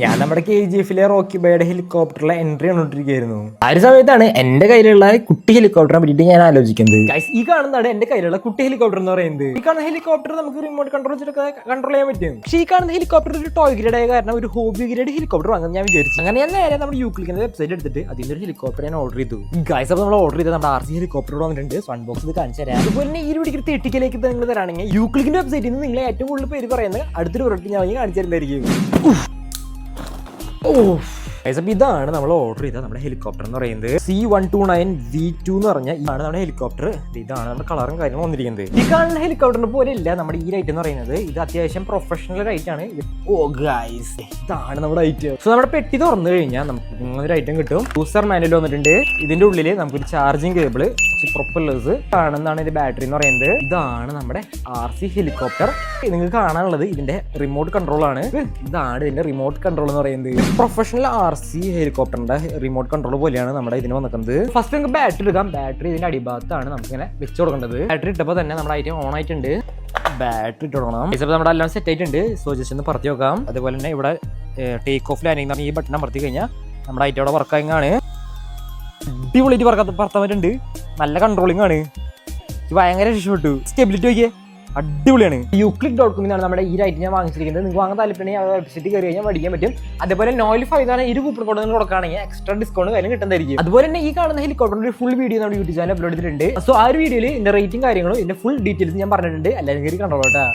ഞാൻ നമ്മുടെ K G എഫിലെ റോക്കി ബൈയുടെ ഹെലികോപ്റ്ററിലെ എൻട്രി കണ്ടോണ്ടിരിക്കുകയായിരുന്നു ആ ഒരു സമയത്താണ് എന്റെ കയ്യിലുള്ള കുട്ടി ഹെലികോപ്റ്ററിനെ പറ്റിയിട്ട് ഞാൻ ആലോചിക്കുന്നത്. ഈ കാണുന്നതാണ് എന്റെ കയ്യിലുള്ള കുട്ടി ഹെലികോപ്റ്റർ എന്ന് പറയുന്നത്. ഈ കാണുന്ന ഹെലികോപ്റ്റർ നമുക്ക് റിമോട്ട് കൺട്രോൾ വെച്ചിട്ടൊക്കെ കൺട്രോൾ ചെയ്യാൻ പറ്റും. പക്ഷേ ഈ കാണുന്ന ഹെലികോപ്റ്റർ ഒരു ടോയ് ഗ്രേഡ് ആയ കാരണം ഒരു ഹോബി ഗ്രേഡ് ഹെലികോപ്റ്റർ വാങ്ങാൻ ഞാൻ വിചാരിച്ചു. അങ്ങനെ ഞാൻ നേരെ നമ്മുടെ യു ക്ലിക്കിന്റെ വെബ്സൈറ്റ് എടുത്തിട്ട് അതിന്റെ ഒരു ഹെലികോപ്റ്റർ ഞാൻ ഓർഡർ ചെയ്തു. ഗൈസ് അപ്പോൾ നമ്മൾ ഓർഡർ ചെയ്ത നമ്മുടെ ആർ സി ഹെലികോപ്റ്റർ വന്നിട്ടുണ്ട്. സൺ ബോക്സ് ഇത് കാണിച്ചു തരാം. അതുപോലെ തന്നെ ഈ പിടിക്കുന്ന തേട്ടിക്കലേക്ക് നിങ്ങൾ തരാണെങ്കിൽ യു ക്ലിക്കിന്റെ വെബ്സൈറ്റിൽ നിന്ന് നിങ്ങളെ ഏറ്റവും കൂടുതൽ പേര് പറയുന്നത് അടുത്തൊരു പ്രൊഡക്റ്റ് ഞാൻ വാങ്ങി കാണിച്ചു തരുന്നതായിരിക്കും. ഓ ഇതാണ് നമ്മൾ ഓർഡർ ചെയ്ത നമ്മുടെ ഹെലികോപ്റ്റർ എന്ന് പറയുന്നത്. C one two nine V two എന്ന് പറഞ്ഞ ഇതാണ് നമ്മുടെ ഹെലികോപ്റ്റർ ഇതാണ് നമ്മുടെ കളറും കാര്യങ്ങളും വന്നിരിക്കുന്നത്. ഈ കാണുന്ന ഹെലികോപ്റ്ററിന് പോലെ ഇല്ല നമ്മുടെ ഈ റൈറ്റ് എന്ന് പറയുന്നത്. ഇത് അത്യാവശ്യം പ്രൊഫഷണൽ റൈറ്റ് ആണ്. ഓ ഗൈസ് ഇതാണ് നമ്മുടെ ഐറ്റം സോ നമ്മുടെ പെട്ടി തുറന്നു കഴിഞ്ഞാൽ നമുക്ക് ഒരു ഐറ്റം കിട്ടും. യൂസർ മാനുവൽ വന്നിട്ടുണ്ട്. ഇതിന്റെ ഉള്ളിൽ നമുക്കൊരു ചാർജിങ് കേബിൾ പ്രൊപ്പല്ലേഴ്സ് കാണുന്നതാണ് ഇതിന്റെ ബാറ്ററി എന്ന് പറയുന്നത്. ഇതാണ് നമ്മുടെ ആർ സി ഹെലികോപ്റ്റർ നിങ്ങൾക്ക് കാണാനുള്ളത് ഇതിന്റെ റിമോട്ട് കൺട്രോൾ ആണ്. ഇതാണ് ഇതിന്റെ റിമോട്ട് കൺട്രോൾ എന്ന് പറയുന്നത്. പ്രൊഫഷണൽ ആർ സി ഹെലികോപ്റ്ററിന്റെ റിമോട്ട് കൺട്രോൾ പോലെയാണ് നമ്മുടെ ഇതിന് വന്നിരിക്കുന്നത്. ഫസ്റ്റ് നമുക്ക് ബാറ്ററി എടുക്കാം. ബാറ്ററി ഇതിന്റെ അടിഭാഗത്താണ് നമുക്കിങ്ങനെ വെച്ച് കൊടുക്കേണ്ടത്. ബാറ്ററി ഇട്ടപ്പോൾ തന്നെ നമ്മുടെ ഐറ്റം ഓൺ ആയിട്ടുണ്ട്. ബാറ്ററി ഇട്ട് തുടങ്ങണം നമ്മുടെ എല്ലാം സെറ്റ് ആയിട്ടുണ്ട്. സോ ജസ്റ്റ് ഒന്ന് പറത്തി നോക്കാം അതുപോലെ തന്നെ ഇവിടെ ടേക്ക് ഓഫ് ലാൻഡിംഗ് ഈ ബട്ടൺ അമർത്തി കഴിഞ്ഞാൽ നമ്മുടെ ഐറ്റം അവിടെ വർക്കായിങ് ആണ് അടിപൊളിയായിട്ട് പറക്കാൻ പറ്റുന്നുണ്ട് നല്ല കൺട്രോളിംഗ് ആണ്. ഭയങ്കര ഇഷ്ടപ്പെട്ടു സ്റ്റെബിലിറ്റി നോക്കിയേ. അടിപൊളിയാണ്. യൂക്ലിക് ഡോട്ട് കോമിന്നാണ് നമ്മുടെ ഈ റൈറ്റ് ഞാൻ വാങ്ങിച്ചിരിക്കുന്നത്. നിങ്ങൾക്ക് വാങ്ങാൻ താല്പര്യമുണ്ടെങ്കിൽ ആ വെബ്സൈറ്റ് കയറി കഴിഞ്ഞാൽ മേടിക്കാൻ പറ്റും. അതുപോലെ നോയിൽ ഫൈവ് ആണ്. ഇരു കൂപ്പൺ കോഡ് നിങ്ങൾ കൊടുക്കുകയാണെങ്കിൽ എക്സ്ട്രാ ഡിസ്കൗണ്ട് കാര്യം കിട്ടുന്നതായിരിക്കും. അതുപോലെ തന്നെ ഈ കാണുന്ന ഹെലികോപ്റ്ററിന്റെ ഫുൾ വീഡിയോ നമ്മുടെ യൂട്യൂബ് ചാനൽ അപ്ലോഡ് ചെയ്തിട്ടുണ്ട്. സോ ആ ഒരു വീഡിയോയിൽ ഇതിന്റെ റേറ്റിംഗ് കാര്യങ്ങളും ഇതിന്റെ ഫുൾ ഡീറ്റെയിൽസ് ഞാൻ പറഞ്ഞിട്ടുണ്ട്. എല്ലാവരും കയറി കണ്ടോളൂ കേട്ടോ